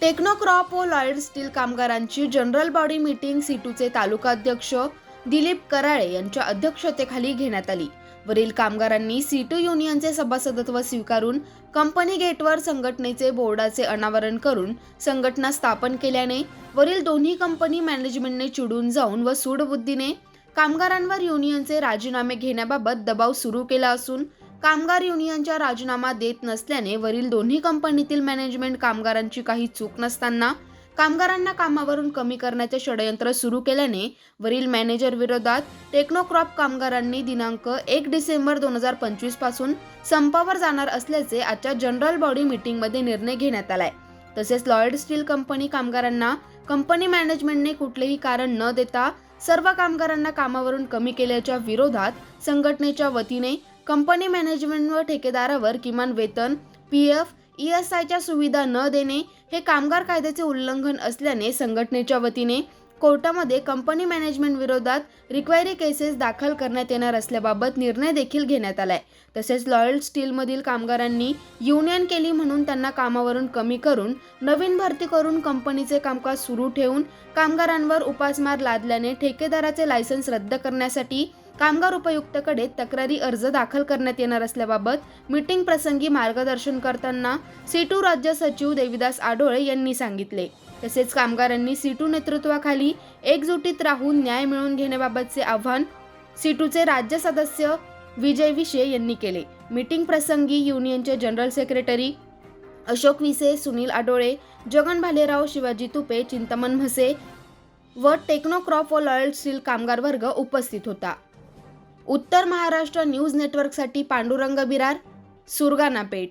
टेक्नोक्रॉप व Lloyd steel कामगारांची general body meeting सीटूचे तालुका अध्यक्ष दिलीप कराळे यांच्या अध्यक्षतेखाली घेण्यात आली. वरील कामगारांनी सीटू युनियनचे सभासदत्व स्वीकारून कंपनी गेटवर संघटनेचे बोर्डाचे अनावरण करून संघटना स्थापन केल्याने वरील दोन्ही कंपनी मॅनेजमेंटने चिडून जाऊन व सूडबुद्धीने कामगारांवर युनियनचे राजीनामे घेण्याबाबत दबाव सुरू केला असून कामगार युनियनच्या राजीनामा देत नसल्याने वरील दोन्ही कंपनीतील मॅनेजमेंट कामगारांची काही चूक नसताना कामगारांना कामावरून कमी करण्याचे षडयंत्र सुरू केल्याने वरील मॅनेजर विरोधात टेक्नोक्रॉप कामगारांनी दिनांक एक डिसेंबर दोन हजार पंचवीसपासून संपावर जाणार असल्याचे आजच्या जनरल बॉडी मीटिंगमध्ये निर्णय घेण्यात आलाय. तसेच लॉयड स्टील कंपनी कामगारांना कंपनी मॅनेजमेंटने कुठलेही कारण न देता सर्व कामगारांना कामावरून कमी केल्याच्या विरोधात संघटनेच्या वतीने कंपनी मॅनेजमेंट व ठेकेदारावर किमान वेतन पी एफ ई एस आयच्या सुविधा न देणे हे कामगार कायद्याचे उल्लंघन असल्याने संघटनेच्या वतीने कोर्टामध्ये कंपनी मॅनेजमेंट विरोधात रिक्वायरी केसेस दाखल करण्यात येणार असल्याबाबत निर्णय देखील घेण्यात आलाय. तसेच लॉयल स्टीलमधील कामगारांनी युनियन केली म्हणून त्यांना कामावरून कमी करून नवीन भरती करून कंपनीचे कामकाज सुरू ठेवून कामगारांवर उपासमार लादल्याने ठेकेदाराचे लायसन्स रद्द करण्यासाठी कामगार उपायुक्तकडे तक्रारी अर्ज दाखल करण्यात येणार असल्याबाबत मीटिंग प्रसंगी मार्गदर्शन करताना सीटू राज्य सचिव देविदास आडोळे यांनी सांगितले. तसेच कामगारांनी सीटू नेतृत्वाखाली एकजुटीत राहून न्याय मिळवून घेण्याबाबतचे आव्हान सीटूचे राज्य सदस्य विजय विशे यांनी केले. मीटिंग प्रसंगी युनियनचे जनरल सेक्रेटरी अशोक विसे सुनील आडोळे जगन भालेराव शिवाजी तुपे चिंतमन म्हसे व टेक्नोक्रॉप व लॉयल स्टील कामगार वर्ग उपस्थित होता. उत्तर महाराष्ट्र न्यूज नेटवर्कसाठी पांडुरंग बिरार सुरगाणा पेठ.